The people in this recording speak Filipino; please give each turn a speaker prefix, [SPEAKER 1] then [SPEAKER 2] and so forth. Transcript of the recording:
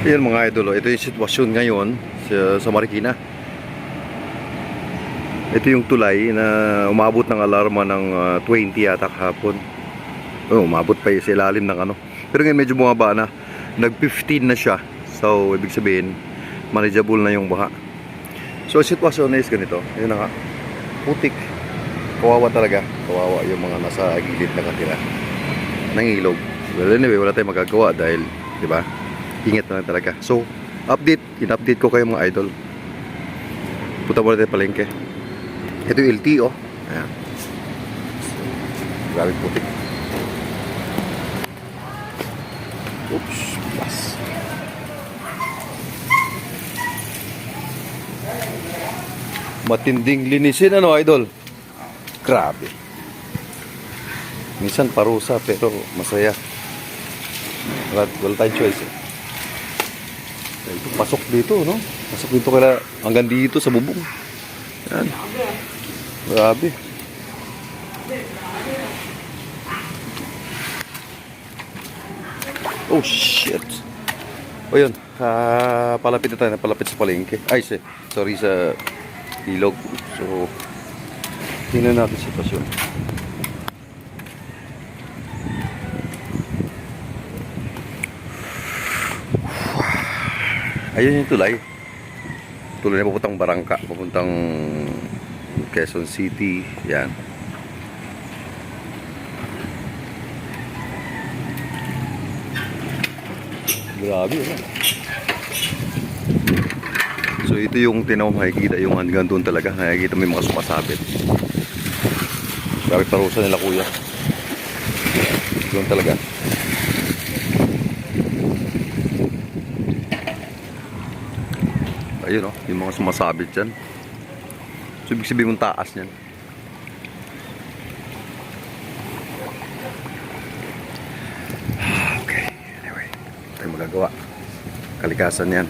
[SPEAKER 1] Yan mga idol, oh. ito yung sitwasyon ngayon sa, Marikina. Ito yung tulay na umabot ng alarma ng ah, 20 yata kahapon. Oh, umabot pa sa ilalim ng ano. Pero ngayon medyo bumaba na. Nag-15 na siya. So, ibig sabihin, manageable na yung baha. So, sitwasyon is ganito. Yun na nga. Putik. Kawawa talaga. Kawawa yung mga nasa gilid na katira. Nangilog. Well, anyway, wala tayong magagawa dahil, di ba? Ingat na lang talaga. So, update. In-update ko kayo mga idol. Punta muna tayo palengke. Ito yung LTO. Ayan. Grabe putik. Oops. Bas. Matinding linisin ano idol? Grabe. Minsan parusa pero masaya. Wala, wala tayong choice eh. Pasok dito, no? Pasok dito kaya hanggang dito sa bubong. Yan. Grabe. Oh, shit. O yun, ah, palapit na tayo, palapit sa palengke. Ay, si- sorry sa ilog. So, tingnan natin sitwasyon. Ayun yung tulay. Tulay na papuntang Barangka, papuntang Quezon City. Yan. Grabe, ano? So ito yung tinaw makikita yung hanggang doon talaga. Nakikita mo yung mga sumasabit. Grabe parusa nila kuya. Doon talaga. Ayun oh, yung mga sumasabit dyan. So ibig sabihin mong taas niyan. Okay, anyway. Tayo magagawa. Kalikasan yan.